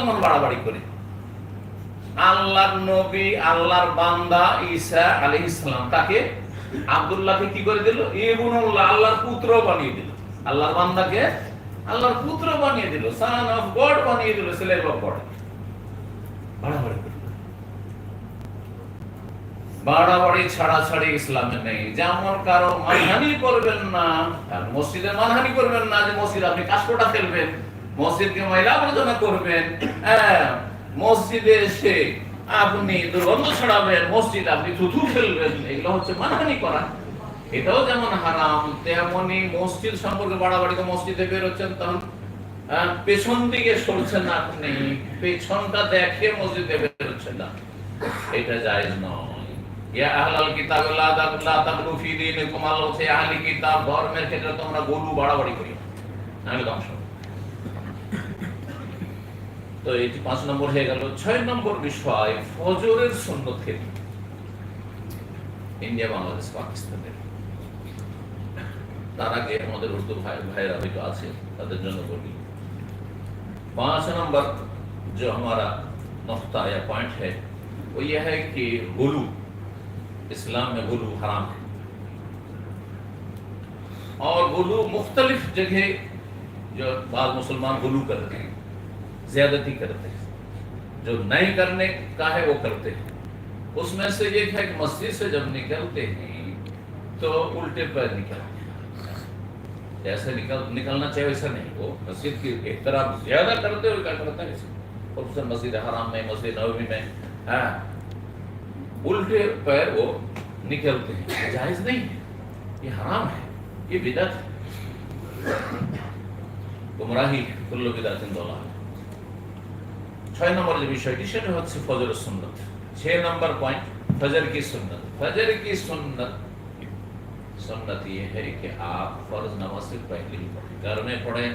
তখন বাড়াবাড়ি করে। আল্লাহর নবী, আল্লাহর বান্দা ঈসা আলাইহিস সালাম তাকে আব্দুল্লাহকে কি করে দিল? ইবনুল্লাহ, আল্লাহর পুত্র বানিয়ে দিল। আল্লাহর বান্দাকে আল্লাহর পুত্র বানিয়ে দিল। সান অফ গড বানিয়ে দিল স্লেভ অফ গড বাড়াবাড়ি বাড়াবাড়ি ছাড়াছাড়ি ইসলামে নেই। যেমন কারও মানহানি করবেন না মসজিদে মানহানি করবেন না, যে মসজিদ আপনি কাশকোটা ফেলবেন। মসজিদকে ময়লা আবর্জনা করবেন হ্যাঁ মসজিদে এসে আপনি দুর্গন্ধ ছড়াবেন, মসজিদ আপনি থুথু ফেলবেন, এগুলো হচ্ছে মানহানি করা। এটাও যেমন হারাম, তেমনি মসজিদ সম্পর্কে বাড়াবাড়ি তো মসজিদে বেরোচ্ছেন তখন পেছন দিকে সরছেন আপনি, পেছনটা দেখে মসজিদে বেরোচ্ছেন না। এটা জায়েজ নয়। ধর্মের ক্ষেত্রে তোমরা গলু বাড়াবাড়ি করিও নাহলে ধ্বংস। তো এটি পাঁচ নম্বর হয়ে গেল ছয় নম্বর বিষয় ফজরের সুন্নত ক্ষেত্র ইন্ডিয়া বাংলাদেশ পাকিস্তানের তার আগে আমাদের উর্দু ভাই ভাইরা হয়তো আছে তাদের জন্য বলি पांच नंबर जो हमारा नुकता या पॉइंट है वो यह है कि गुलू इस्लाम में गुलू हराम है और गुलू मुख्तलिफ जगह जो बाद मुसलमान गुलू करते हैं, ज्यादती करते हैं। जो नहीं करने का है, वो करते हैं। उसमें से एक है कि मस्जिद से जब निकलते हैं तो उल्टे पैर निकलते हैं। जैसे निकल, निकलना चाहिए वैसा नहीं, वो मस्जिद की एहतराम ज़्यादा करते हुए क्या करता है और उससे मस्जिद हराम में, मस्जिद नबी में हाँ। उल्टे पैर वो निकलते हैं। जायज़ नहीं है। ये हराम है। ये बिदत है। গুমরাহি কুল্লু বিদাতিন দলাল ছয় নম্বর যে বিষয়টি সেটা হচ্ছে ফজরের সুন্নত ছয় নম্বর পয়েন্ট ফজর की सुन्नत फजर की सुन्नत सुन्नत ये है कि आप फर्ज नमाज से पहले ही पढ़ें घर में पढ़ें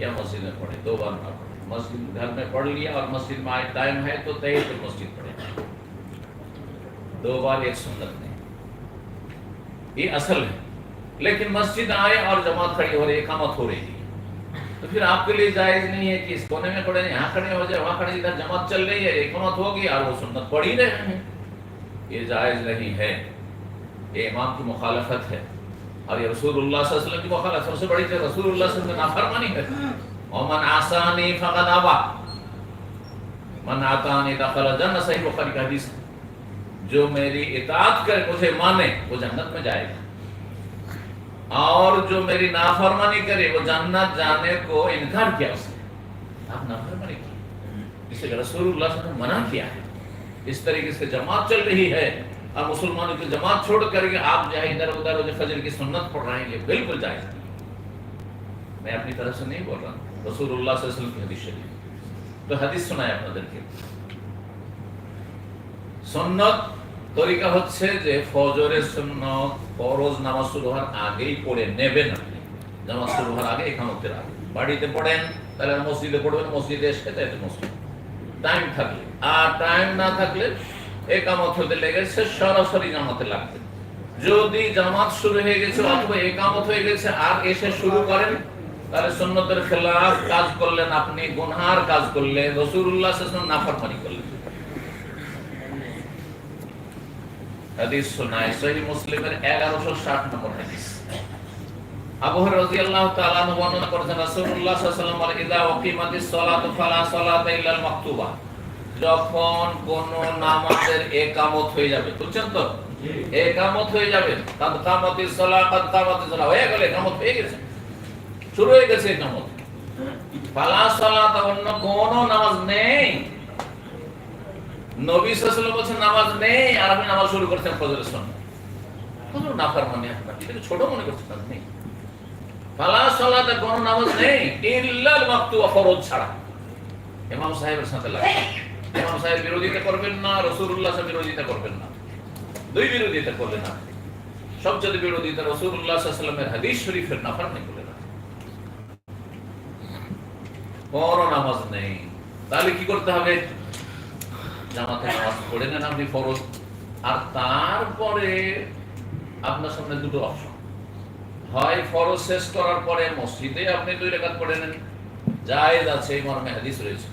या मस्जिद में पढ़ें दो बार ना पढ़ें मस्जिद घर में पढ़ लिया और मस्जिद में आए टाइम है तो तय तो मस्जिद पढ़ें दो बार एक सुन्नत नहीं ये असल है लेकिन मस्जिद आए और जमात खड़ी हो रही है कामत हो रही है तो फिर आपके लिए जायज़ नहीं है कि इस कोने में खड़े यहाँ खड़े हो जाए वहाँ खड़े इधर जमात चल रही है इकामत होगी और वो सुन्नत पढ़ ही रहे हैं ये जायज़ नहीं है। ये इमाम की मुखालफत है। और ये वसल्लम की मुखालफत सबसे बड़ी चीज़ वसल्लम नाफरमानी है। वमन आसानी फकद आबा मन आतानी दखल जन्नत सही बुखारी का हदीस जो मेरी इताअत करे मुझे माने वो जन्नत में जाएगा। और जो मेरी नाफरमानी करे, वो जन्नत जाने को इनकार किया उसने। आप नाफरमानी की इसे रसूलुल्लाह ने मना किया है। इस तरीके से जमात चल रही है। अब मुसलमानों की जमात छोड़ करके आप जाए इधर उधर जो फजर की सुन्नत पढ़ रहे हैं, ये बिल्कुल जायज़ नहीं मैं अपनी तरफ़ से नहीं बोल रहा हूँ। रसूलुल्लाह की हदीस शरीफ तो हदीस सुनाए अपना के सुन्नत তরিকা হচ্ছে যে ফজরের সুন্নত ফরজ নামাজ শুরু হওয়ার আগেই পড়ে নেবেন নামাজ শুরু হওয়ার আগে একামতের আগে। বাড়িতে পড়েন, তাহলে মসজিদে পড়বেন, মসজিদে এসে তাই মসজিদ। টাইম থাকলে। আর টাইম না থাকলে একামত হতে লেগেছে সরাসরি জামাতে লাগবে। যদি জামাত শুরু হয়ে গেছে অথবা একামত হয়ে গেছে আর এসে শুরু করেন, তাহলে সুন্নতের খেলাফ কাজ করলেন আপনি, গুনহার কাজ করলেন রসুল্লাহ নাফরমানি করলেন। হাদিস শোনায় সহি মুসলিমের এগারোশো ষাট নম্বর হাদিস। আবু হুরায়রা রাদিয়াল্লাহু তাআলা বর্ণনা করেছেন রাসূলুল্লাহ সাল্লাল্লাহু আলাইহি ওয়াসাল্লাম বলেন সালাতু ফালা সালাতা ইল্লাল মাকতুবা। যখন কোন নামাজের একামত হয়ে যাবে বুঝছেন তো? একামত হয়ে যাবে কাদ কামাতিস সালাত কাদ কামাতিস সালাত হয়ে গেলে একামত হয়ে গেছে। শুরু হয়ে গেছে একামত। ফালা সালাতা অন্য কোন নামাজ নেই। নবী সাল্লাল্লাহু বলছেন, নামাজ নেই, আর আপনি নামাজ শুরু করছেন ফজরের সুন্নাত কত নাফরমানি আপনার এটাকে ছোট মনে করছেন আপনি। নেই ফালা সালাতে কোনো নামাজ নেই, ইল্লাল মাকতুবা ফরজ ছাড়া। ইমাম সাহেবের সাথে লাগবে। ইমাম সাহেব বিরোধিতা করবেন না, রাসূলুল্লাহ সাহেব বিরোধিতা করবেন না। দুই বিরোধিতা করবেন না। সবচেয়ে বিরোধিতা রাসূলুল্লাহ সাল্লাল্লাহু হাদিস শরীফের নাফরমানি করলেন না। কোনো নামাজ নেই। তাহলে কি করতে হবে? জামাতে নামাজ পড়ে নেন আপনি ফরজ। আর তারপরে আপনার সামনে দুটো অপশন। হয় ফরজ শেষ করার পরে মসজিদে আপনি দুই রেখাত পড়ে নেন। জায়েজ আছে মর্মে হাদিস রয়েছে।